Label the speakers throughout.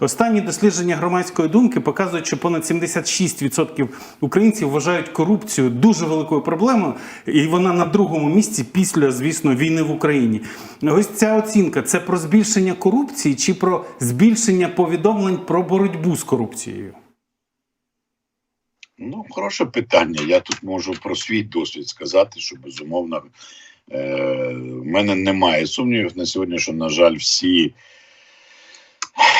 Speaker 1: Останні дослідження громадської думки показують, що понад 76% українців вважають корупцію дуже великою проблемою, і вона на другому місці після, звісно, війни в Україні. Ось ця оцінка це про збільшення корупції чи про збільшення повідомлень про боротьбу з корупцією?
Speaker 2: Ну, хороше питання. Я тут можу про свій досвід сказати, що безумовно е, в мене немає сумнівів на сьогодні, що, на жаль, всі,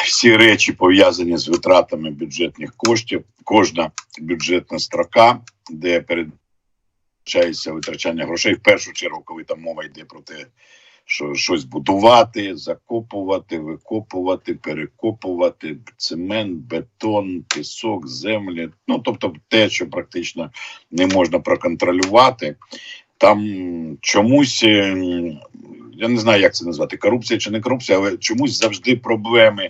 Speaker 2: всі речі пов'язані з витратами бюджетних коштів, кожна бюджетна строка, де передбачається витрачання грошей, в першу чергу, коли там мова йде про те, що щось будувати, закопувати, викопувати, перекопувати, цемент, бетон, пісок, землі. Ну тобто, те, що практично не можна проконтролювати, там чомусь. Я не знаю, як це назвати, корупція чи не корупція, але чомусь завжди проблеми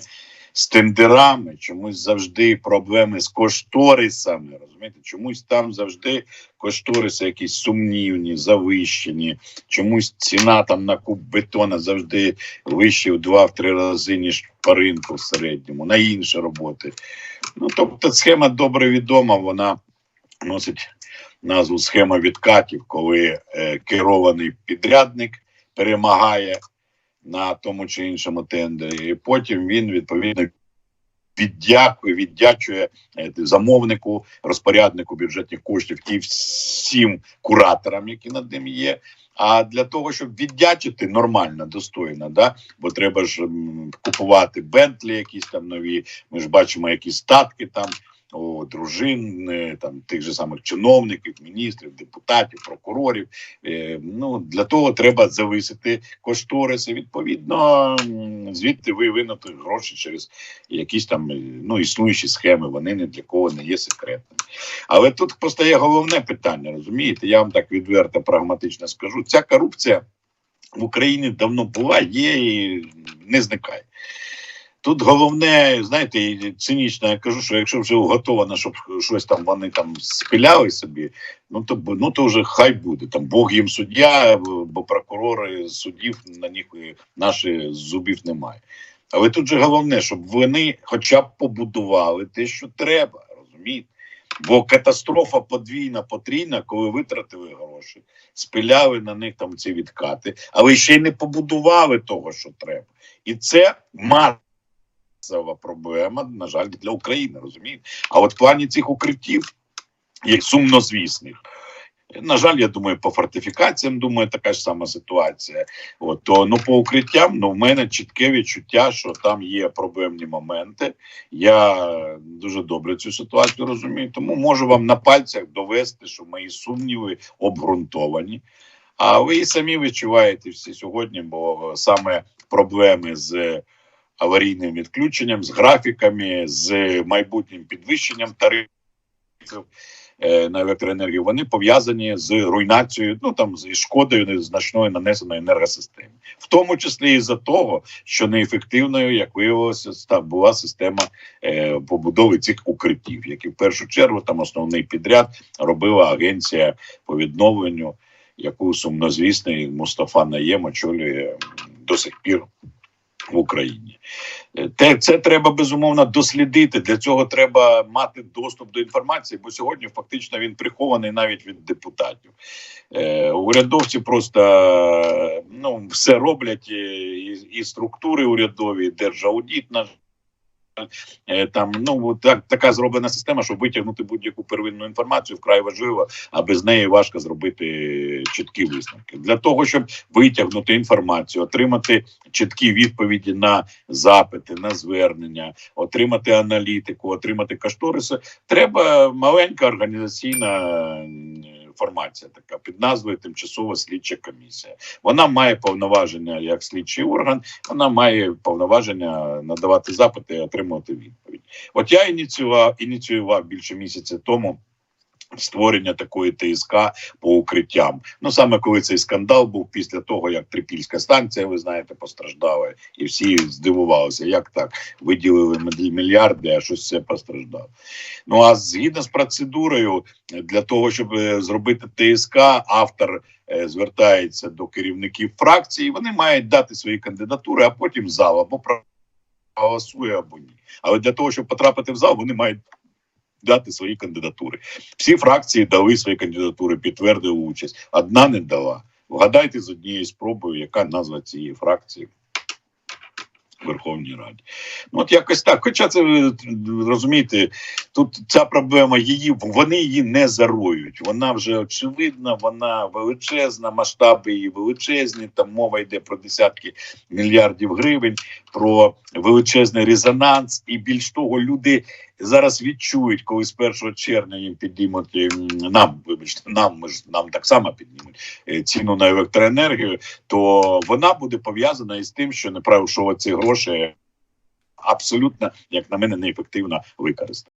Speaker 2: з тендерами, чомусь завжди проблеми з кошторисами. Розумієте, чомусь там завжди кошториси якісь сумнівні, завищені, чомусь ціна там на куб бетона завжди вища в два-три рази, ніж по ринку в середньому, на інші роботи. Ну тобто, схема добре відома, вона носить назву схема відкатів, коли е, керований підрядник перемагає на тому чи іншому тендері, і потім він відповідно віддякує, віддячує е, замовнику, розпоряднику бюджетних коштів і всім кураторам, які над ним є. А для того, щоб віддячити нормально, достойно, да, бо треба ж купувати Бентлі, якісь там нові. Ми ж бачимо, які статки там у дружин, там тих же самих чиновників, міністрів, депутатів, прокурорів. Е, ну для того треба зависити кошториси. Відповідно, звідти ви винути гроші через якісь там е, ну існуючі схеми. Вони ні для кого не є секретними. Але тут постає головне питання. Розумієте, я вам так відверто прагматично скажу. Ця корупція в Україні давно була, є і не зникає. Тут головне, знаєте, цинічно я кажу, що якщо вже готовано, щоб щось там вони там спіляли собі, ну то ну то вже хай буде. Там Бог їм суддя, бо прокурори суддів на них наші зубів немає. Але тут же головне, щоб вони хоча б побудували те, що треба, розумієте? Бо катастрофа подвійна, потрійна, коли витратили гроші, спиляли на них там ці відкати, але ще й не побудували того, що треба. І це масова проблема, на жаль, для України, розумієте? А от в плані цих укриттів, як сумнозвісних, на жаль, я думаю, по фортифікаціям, думаю, така ж сама ситуація. От, то ну по укриттям, ну в мене чітке відчуття, що там є проблемні моменти. Я дуже добре цю ситуацію розумію, тому можу вам на пальцях довести, що мої сумніви обґрунтовані. А ви і самі відчуваєте всі сьогодні, бо саме проблеми з аварійним відключенням, з графіками, з майбутнім підвищенням тарифів е, на електроенергію, вони пов'язані з руйнацією, ну там з шкодою значною нанесеної енергосистеми, в тому числі і за того, що неефективною, як виявилося, була система е, побудови цих укриттів, які в першу чергу там основний підряд робила агенція по відновленню, яку сумнозвісний Мустафа Наєм очолює до сих пір в Україні. Е, Те, це треба безумовно дослідити. Для цього треба мати доступ до інформації, бо сьогодні фактично він прихований навіть від депутатів. Е, урядовці просто ну, все роблять, е, і, і структури урядові, і держаудіт наш. Е, Там ну так така зроблена система, щоб витягнути будь-яку первинну інформацію вкрай важливо, а без неї важко зробити чіткі висновки. Для того щоб витягнути інформацію, отримати чіткі відповіді на запити, на звернення, отримати аналітику, отримати кошториси, треба маленька організаційна м, формація, така під назвою Тимчасова слідча комісія. Вона має повноваження як слідчий орган, вона має повноваження надавати запити і отримувати відповідь. От я ініціював ініціював більше місяця тому. Створення такої ТСК по укриттям. Ну саме коли цей скандал був після того, як Трипільська станція, ви знаєте, постраждала, і всі здивувалися, як так виділили мільярди, а щось все постраждало. Ну а згідно з процедурою, для того, щоб е, зробити ТСК, автор е, звертається до керівників фракції. Вони мають дати свої кандидатури, а потім зал або голосує або ні. Але для того, щоб потрапити в зал, вони мають дати свої кандидатури. Всі фракції дали свої кандидатури, підтвердили участь. Одна не дала. Вгадайте з однією спробою, яка назва цієї фракції Верховній Раді. Ну, от якось так. Хоча це розумієте, тут ця проблема її, вони її не зароють. Вона вже очевидна, вона величезна, масштаби її величезні. Там мова йде про десятки мільярдів гривень, про величезний резонанс, і більш того, люди зараз відчують, коли з 1 червня їм піднімуть ем, нам, вибачте, нам ми ж нам так само піднімуть е, ціну на електроенергію, то вона буде пов'язана із тим, що неправильно що ці гроші абсолютно, як на мене, неефективно використати.